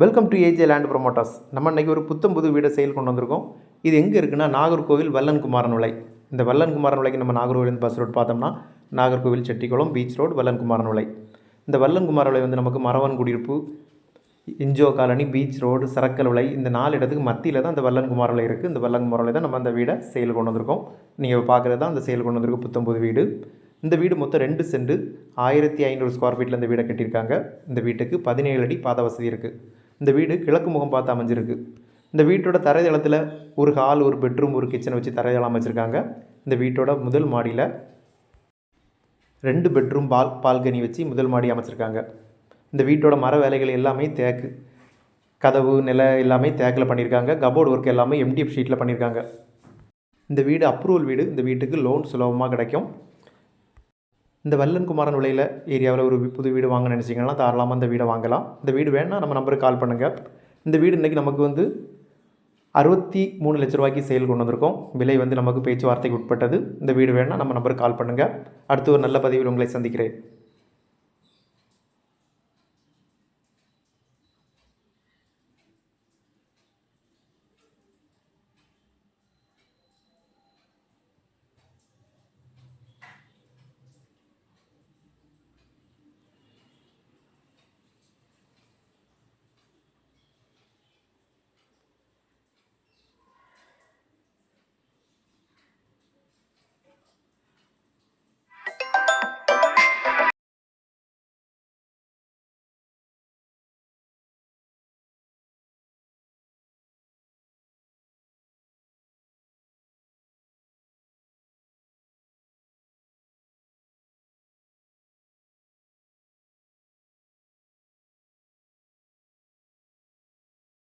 Welcome to AJ land promoters நம்ம இன்றைக்கி ஒரு புத்தம் புது வீடை செயல் கொண்டு வந்திருக்கோம். இது எங்கே இருக்குன்னா நாகர்கோவில் வல்லன்குமாரன் விலை இந்த வல்லன்குமாரன் விலைக்கு நம்ம நாகர்கோவிலேருந்து பஸ் ரோட் பார்த்தோம்னா நாகர்கோவில் செட்டிக்குளம் பீச் ரோடு வல்லன் குமாரன் விலை இந்த வல்லன்குமாரன் விலை வந்து நமக்கு மரவன் குடியிருப்பு இன்ஜோ காலனி பீச் ரோடு சரக்கல் விலை இந்த நாலு இடத்துக்கு மத்தியில் தான் இந்த வல்லன்குமார விலை இருக்குது இந்த வல்லன் குமார் விலை தான் நம்ம அந்த வீடை செயல் கொண்டு வந்திருக்கோம். நீங்கள் பார்க்குறது தான் அந்த செயல் கொண்டு வந்திருக்க புத்தம்பது வீடு. இந்த வீடு மொத்தம் ரெண்டு செண்டு ஆயிரத்தி ஐநூறு ஸ்கொயர் ஃபீட்டில் இந்த வீடை கட்டியிருக்காங்க. இந்த வீட்டுக்கு பதினேழு அடி பாத வசதி இருக்குது இந்த வீடு கிழக்கு முகம் பார்த்து அமைஞ்சிருக்கு. இந்த வீட்டோட தரைதளத்தில் ஒரு ஹால் ஒரு பெட்ரூம் ஒரு கிச்சனை வச்சு தரைதளம் அமைச்சிருக்காங்க. இந்த வீட்டோட முதல் மாடியில் ரெண்டு பெட்ரூம் பால் பால்கனி வச்சு முதல் மாடி அமைச்சிருக்காங்க. இந்த வீட்டோட மர வேலைகள் எல்லாமே தேக்கு கதவு நிலை எல்லாமே தேக்கில் பண்ணியிருக்காங்க கபோர்டு ஒர்க் எல்லாமே எம்டிஎஃப் ஷீட்டில் பண்ணியிருக்காங்க இந்த வீடு அப்ரூவல் வீடு. இந்த வீட்டுக்கு லோன் சுலபமாக கிடைக்கும். இந்த வல்லன் குமாரன் விலையில் ஏரியாவில் ஒரு புது வீடு வாங்க நினச்சிங்கன்னா தாராளமாக இந்த வீடை வாங்கலாம். இந்த வீடு வேணால் நம்ம நம்பருக்கு கால் பண்ணுங்கள் இந்த வீடு இன்றைக்கி நமக்கு வந்து அறுபத்தி மூணு லட்ச ரூபாய்க்கு சேல் கொண்டு வந்திருக்கோம். விலை வந்து நமக்கு பேச்சுவார்த்தைக்கு உட்பட்டது. இந்த வீடு வேணால் நம்ம நம்பருக்கு கால் பண்ணுங்கள் அடுத்து ஒரு நல்ல பதிவில் உங்களை சந்திக்கிறேன்.